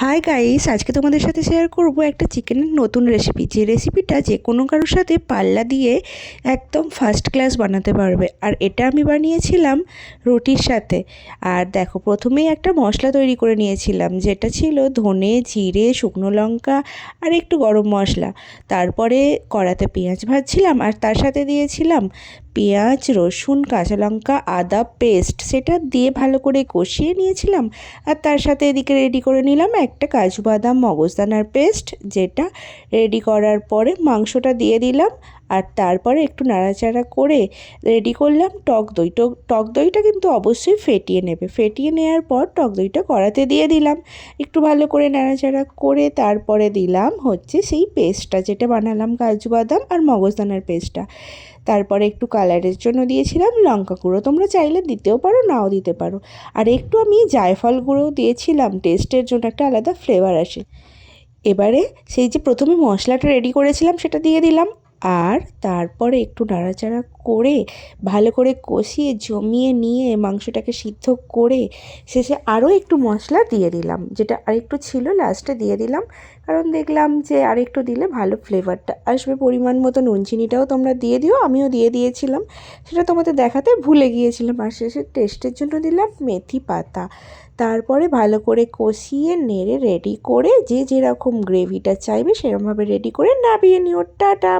Hi guys আজকে তোমাদের সাথে শেয়ার করব একটা চিকেনের নতুন রেসিপি যে রেসিপিটা যে কোনো কারোর সাথে পাল্লা দিয়ে একদম ফার্স্ট ক্লাস বানাতে পারবে। আর এটা আমি বানিয়েছিলাম রুটির সাথে। আর দেখো, প্রথমেই একটা মশলা তৈরি করে নিয়েছিলাম, যেটা ছিল ধনে, জিরে, শুকনো লঙ্কা আর একটু গরম মশলা। তারপরে কড়াতে পেঁয়াজ ভাজছিলাম আর তার সাথে দিয়েছিলাম পেঁয়াজ, রসুন, কাঁচা লঙ্কা, আদা পেস্ট সেটা দিয়ে ভালো করে কষিয়ে নিয়েছিলাম আর তার সাথে এদিকে রেডি করে নিলাম একটা কাজু বাদাম মগজদানার পেস্ট যেটা রেডি করার পরে মাংসটা দিয়ে দিলাম। আর তারপরে একটু নাড়াচাড়া করে রেডি করলাম টক দই। টক টক দইটা কিন্তু অবশ্যই ফেটিয়ে নেবে। ফেটিয়ে নেওয়ার পর টক দইটা কড়াতে দিয়ে দিলাম। একটু ভালো করে নাড়াচাড়া করে তারপরে দিলাম হচ্ছে সেই পেস্টটা যেটা বানালাম কাজু বাদাম আর মগজদানার পেস্টটা তারপরে একটু কালারের জন্য দিয়েছিলাম লঙ্কা গুঁড়ো। তোমরা চাইলে দিতেও পারো, নাও দিতে পারো। আর একটু আমি জায়ফল গুঁড়ো দিয়েছিলাম টেস্টের জন্য একটা আলাদা ফ্লেভার আসে। এবারে সেই যে প্রথমে মশলাটা রেডি করেছিলাম সেটা দিয়ে দিলাম। আর তারপরে একটু নাড়াচাড়া করে, ভালো করে কষিয়ে, জমিয়ে নিয়ে মাংসটাকে সিদ্ধ করে শেষে আরও একটু মশলা দিয়ে দিলাম, যেটা আরেকটু ছিল লাস্টে দিয়ে দিলাম। কারণ দেখলাম যে আরেকটু দিলে ভালো ফ্লেভারটা আসবে। পরিমাণ মতো নুন চিনিটাও তোমরা দিয়ে দিও, আমিও দিয়ে দিয়েছিলাম। সেটা তোমাদের দেখাতে ভুলে গিয়েছিলাম। আর শেষে টেস্টের জন্য দিলাম মেথি পাতা। তারপরে ভালো করে কষিয়ে, নেড়ে রেডি করে যে যেরকম গ্রেভিটা চাইবে সেরকমভাবে রেডি করে নাবিয়ে নিও। টাটা!